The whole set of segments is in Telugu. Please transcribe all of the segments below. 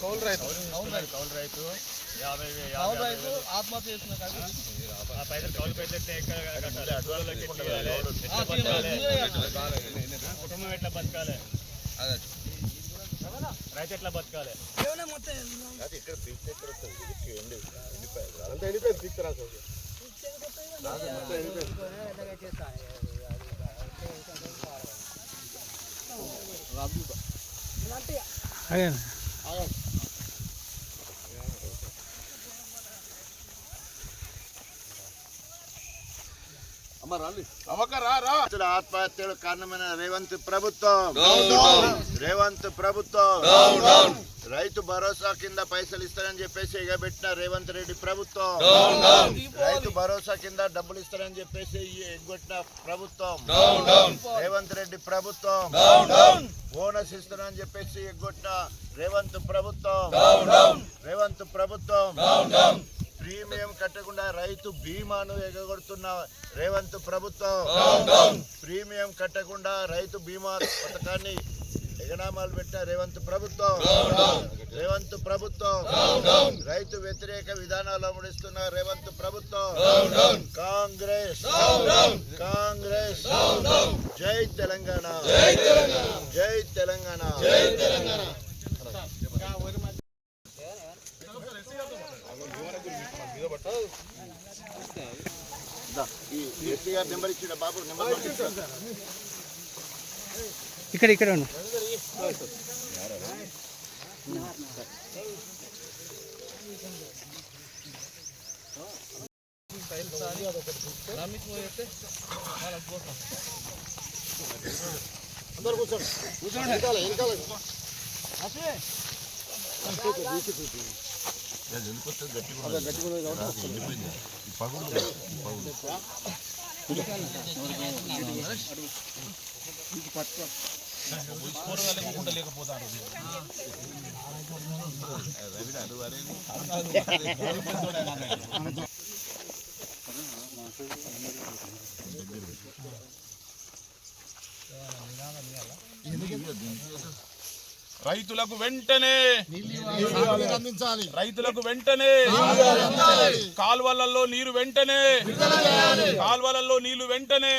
కౌలు రైతు. కౌలు రైతు. కౌలు రైతు యాభై కౌలు రైతు ఆత్మహత్య చేసిన పైసలు కౌలు పైసలు కట్టాలి? అడ్వాన్స్ కుటుంబం ఎట్లా బతకాలి? రైతు ఎట్లా బతకాలి? అంత ఎండిపోయింది తీసుకురా రైతుల ఆత్మహత్యలు కారణమైన రేవంత్ ప్రభుత్వం. రేవంత్ ప్రభుత్వం. రైతు భరోసా కింద పైసలు ఇస్తారని చెప్పేసి ఎగబెట్టిన రేవంత్ రెడ్డి ప్రభుత్వం. రైతు భరోసా కింద డబ్బులు ఇస్తారని చెప్పేసి ఎగ్గొట్టిన ప్రభుత్వం. రేవంత్ రెడ్డి ప్రభుత్వం. బోనస్ ఇస్తారని చెప్పేసి ఎగ్గొట్టిన రేవంత్ ప్రభుత్వం. రేవంత్ ప్రభుత్వం. ప్రీమియం కట్టకుండా రైతు బీమాను ఎగగొడుతున్న రేవంత్ ప్రభుత్వం. ప్రీమియం కట్టకుండా రైతు బీమా పథకాన్ని ఎగనామాలు పెట్టిన రేవంత్ ప్రభుత్వం. రేవంత్ ప్రభుత్వం. రైతు వ్యతిరేక విధానాలు అమలుస్తున్న రేవంత్ ప్రభుత్వం. కాంగ్రెస్. కాంగ్రెస్. జై తెలంగాణ. జై తెలంగాణ. దా, ఈ ఇక్కడ ఇక్కడ ఉండు కూర్చోండి కూర్చోండి. వెనకాల వెనకాల. అదే గట్టిగా ఉన్నది కాబట్టి రైతులకు వెంటనే అందించాలి. రైతులకు వెంటనే కాల్వలలో నీరు వెంటనే కాల్వలలో నీళ్ళు వెంటనే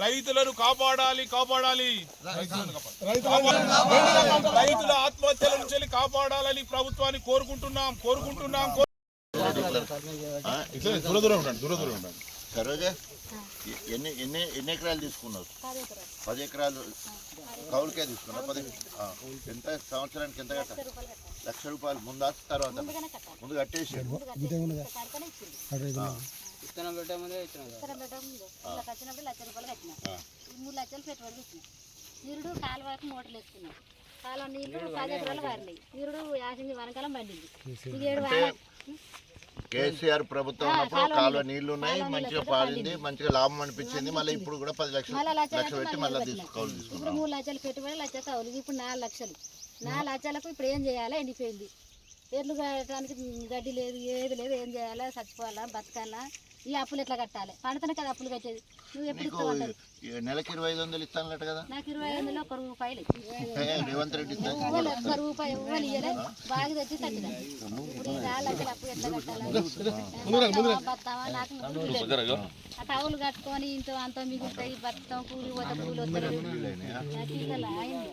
రైతులను కాపాడాలి కాపాడాలి. రైతులను కాపాడాలి. రైతుల ఆత్మహత్యల నుంచి కాపాడాలని ప్రభుత్వాన్ని కోరుకుంటున్నాం కోరుకుంటున్నాం కోరు- దూర దూరం ఉండండి దూర దూరం ఉండండి. సరోజా ఎన్ని ఎన్ని ఎన్ని ఎకరాలు తీసుకున్నావు? పది ఎకరాలు. కౌలుకే తీసుకున్నావు? పది ఆ. ఎంత సంవత్సరానికి ఎంత కట్ట లక్ష రూపాయలు ముందా తర్వాత ముందు కట్టేసి. విత్తనం పెట్టే ముందే లక్ష రూపాయలు కట్టినా. మూడు లక్షలు పెట్టుబడి నీరుడు కాలువకు మోటార్లు వేసుకున్నాం. కాలువ నీళ్ళు పది ఎకరాలు వారినాయి. నీరుడు యాసింది వనకాలం పండింది. ఏడు కేసీఆర్ ప్రభుత్వం ఉన్నప్పుడు కాలువ. నీళ్ళు ఉన్నాయి మంచిగా పండింది. మంచిగా లాభం అనిపించింది. మళ్ళీ ఇప్పుడు కూడా పది లక్షలు లక్ష పెట్టి మళ్ళీ మళ్ళీ తీసుకు కౌలు ఇప్పుడు మూడు లక్షలు పెట్టుబడి లక్ష ఇప్పుడు నాలుగు లక్షలు నాలుగు లక్షలకు ఇప్పుడు ఏం చేయాలి? ఎండిపోయింది. ఎడ్లు కట్టడానికి గడ్డి లేదు ఏది లేదు ఏం చేయాలి చచ్చిపోవాలా బతకాలా ఈ అప్పులు ఎట్లా కట్టాలి? పండుతనే కదా అప్పులు కట్టేది. నువ్వు ఎప్పుడు ఇస్తావు నెలకి ఇరవై ఐదు వందలు ఇస్తానట కదా. నాకు ఇరవై ఐదులో ఒక రూపాయలు ఏ, రేవంత్ రెడ్డి ఇస్తాను ఇవ్వలే, ఒక్క రూపాయి ఇవ్వాలి ఇయ్యలే. బాగా తెచ్చి కట్టిన ఇప్పుడు అప్పు ఎట్లా కట్టాలి? బతావా నాకు. ఆ టౌలు కట్టుకొని ఇంత అంత మిగులుతాయి బతాం కూలి పోతే కూలి నాకు ఇవ్వాలి, అయింది.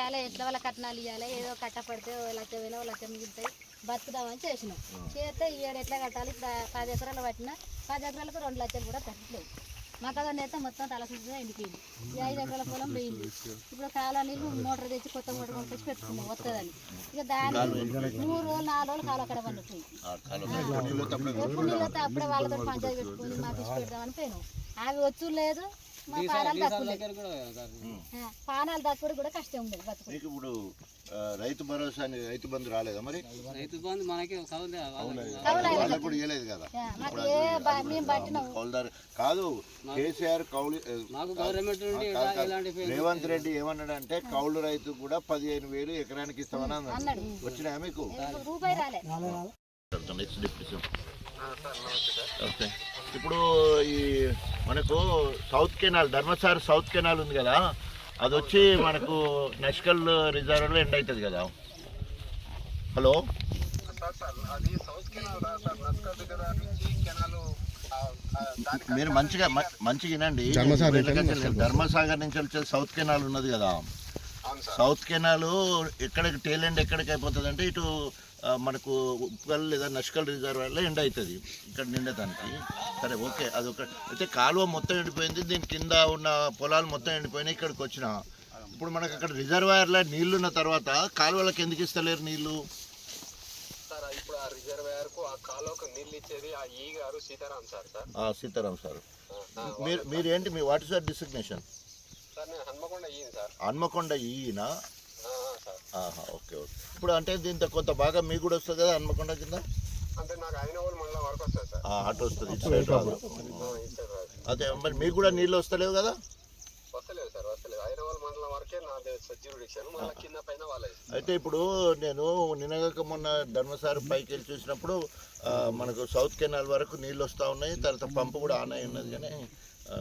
చేయాలి ఎట్లా వాళ్ళ కట్నాలు ఇవ్వాలి ఏదో కట్టపడితే లక్ష ఓ లక్ష మిగులుతాయి బతుకుదామని చేసినాం. చేస్తే ఈ ఏడు ఎట్లా కట్టాలి? పది ఎకరాలు పట్టినా పది ఎకరాలకు రెండు లక్షలు కూడా కట్టలేదు మాకగా నేత మొత్తం తల సుద్దిగా ఎండిపోయింది. ఈ ఐదు ఎకరాల పొలం పోయింది. ఇప్పుడు కాలువ నీళ్ళు మోటార్ తెచ్చి కొత్త మోటార్ పంపించి పెట్టుకున్నాం వస్తుందని ఇక దాని మూడు రోజులు నాలుగు రోజులు కాలువ అక్కడ పండుతుంది ఎప్పుడు నీళ్ళు వస్తే అప్పుడే వాళ్ళతో పంచాయతీ పెట్టుకుని మాకు ఇచ్చి పెడదామని పోయినాం. అవి వచ్చు లేదు. మా పానాలు తక్కువ పానాలు కూడా కష్టం ఉండదు బతుకు మీకు ఇప్పుడు ఆ, రైతు భరోసా అని రైతు బంధు రాలేదా మరి? రైతు బంధు మనకి కౌలు వాళ్ళకు కూడా ఇవ్వలేదు కదా. ఆ, మాకు ఏ బ- మేము పట్టినాం. కౌలుదారు కాదు కేసీఆర్ కౌలు ఆ, మాకు గవర్నమెంట్ నుండి కాదు, కాదు. ఎలాంటి రేవంత్ రెడ్డి ఏమన్నాడంటే కౌలు రైతు కూడా పదిహేను వేలు ఎకరానికి ఇస్తామని అన్నాడు. వచ్చినాయా మీకు? రూపాయి రాలే. నెక్స్ట్ డిప్యూషన్ ఓకే. ఇప్పుడు ఈ మనకు south canal Dharmasar south canal ఉంది కదా అది వచ్చి మనకు నష్కల్ రిజర్వ్లో ఎండ్ అవుతుంది కదా. హలో? మీరు మంచిగా మంచిగా వినండి. ధర్మసాగర్ నుంచి వచ్చే సౌత్ కెనాల్ ఉన్నది కదా. సౌత్ కెనాల్ ఎక్కడికి టేల్ ఎండ్ ఎక్కడికి అయిపోతుంది అంటే ఇటు మనకు ఉప్పల్ లేదా నష్కల్ రిజర్వాయర్లో ఎండ్ అవుతుంది. ఇక్కడ నిండటానికి సరే ఓకే అదొక అయితే కాలువ మొత్తం ఎండిపోయింది దీని కింద ఉన్న పొలాలు మొత్తం ఎండిపోయినాయి ఇక్కడికి వచ్చిన. ఇప్పుడు మనకు అక్కడ రిజర్వాయర్లో నీళ్ళు ఉన్న తర్వాత కాలువలకు ఎందుకు ఇస్తలేరు నీళ్ళు? ఇప్పుడు ఆ రిజర్వేయర్కు ఆ కాలువకు నీళ్ళు ఇచ్చేది ఆ ఈ గారు సీతారాం సార్ సార్. ఆ, సీతారాం సార్. మీరు మీరు ఏంటి మీ వాట్ ఇస్ డిసిగ్నేషన్? సార్ నేను హన్మకొండ ఈయన సార్. హన్మకొండ ఆహా ఓకే ఓకే. ఇప్పుడు అంటే దీంతో కొంత బాగా మీకు కూడా వస్తుంది కదా హన్మకొండ కింద? అంటే నాకు అయిన వాళ్ళు మళ్ళీ వరకు వస్తుంది సార్. అటు వస్తుంది ఇటు సైడ్ రాదు. అదే మరి మీకు కూడా నీళ్ళు వస్తలేవు కదా? మండలం వరకే నాది జ్యూరిడిక్షన్ మళ్ళీ కింద పైన వాళ్ళది అయితే ఇప్పుడు నేను నిన్నగాక మొన్న ధర్మసారి పైకి వెళ్ళి చూసినప్పుడు మనకు సౌత్ కెనాల్ వరకు నీళ్ళు వస్తూ ఉన్నాయి. తర్వాత పంపు కూడా ఆన్ అయి ఉన్నది కానీ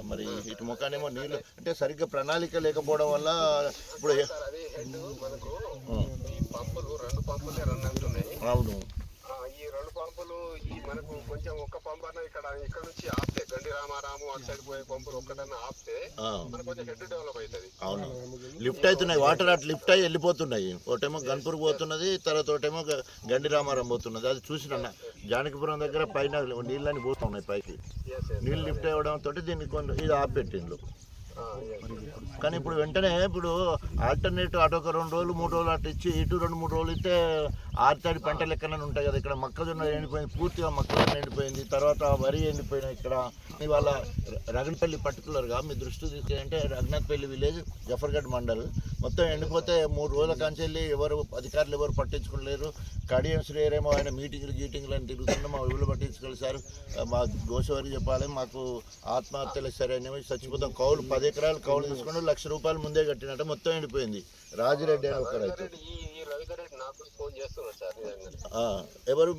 మరి ఇటు ముఖానేమో నీళ్ళు అంటే సరిగ్గా ప్రణాళిక లేకపోవడం వల్ల ఇప్పుడు ఏ- ఈ మనకు కొంచెం ఒక్క పంపు అన్న ఇక్కడ ఇక్కడ నుంచి ఆపితే గండి రామారాము అటు సైడ్ పోయే పంపులు ఒక్కటన్నా ఆపితే మనకు కొంచెం హెడ్ డెవలప్ అవుతుంది. అవును. లిఫ్ట్ అవుతున్నాయి వాటర్ అటు లిఫ్ట్ అయ్యి వెళ్ళిపోతున్నాయి. ఒకటేమో గన్పూర్ పోతున్నది తర్వాత ఒకటేమో గండి రామారం పోతున్నది. అది చూసిన జానకిపురం దగ్గర పైన నీళ్ళని పోతున్నాయి పైకి. నీళ్ళు లిఫ్ట్ అవ్వడం తోటి దీన్ని కొంచెం ఇది ఆపెట్టిండ్రు కానీ ఇప్పుడు వెంటనే ఇప్పుడు ఆల్టర్నేట్ అటు ఒక రెండు రోజులు మూడు రోజులు అటు ఇచ్చి ఇటు రెండు మూడు రోజులు ఇస్తే ఆరుతడి పంట లెక్కన ఉంటాయి కదా. ఇక్కడ మొక్కజొన్న ఎండిపోయింది పూర్తిగా మొక్కజొన్న ఎండిపోయింది తర్వాత వరి ఎండిపోయినాయి ఇక్కడ. ఇవాళ రగనపల్లి పర్టికులర్గా మీ దృష్టి తీసుకుంటే రఘునాథ్పల్లి విలేజ్ జఫర్గఢ్ మండల్. మొత్తం ఎండిపోతే మూడు రోజుల కాంచి వెళ్ళి ఎవరు అధికారులు ఎవరు పట్టించుకోలేరు. కడియం శ్రేయరేమో ఆయన మీటింగ్లు గీటింగ్లు అని తిరుగుతుండే మా ఊళ్ళో పట్టించుకోవాలి సార్. మా గోషవారికి చెప్పాలి మాకు ఆత్మహత్యలు సరే అనేవి చచ్చిపోతాం కౌలు పదే ఎకరాలు కౌలు తీసుకుని లక్ష రూపాయలు ముందే కట్టినట్టు మొత్తం ఎండిపోయింది. రాజిరెడ్డి అని ఒక రైతు. ఎవరు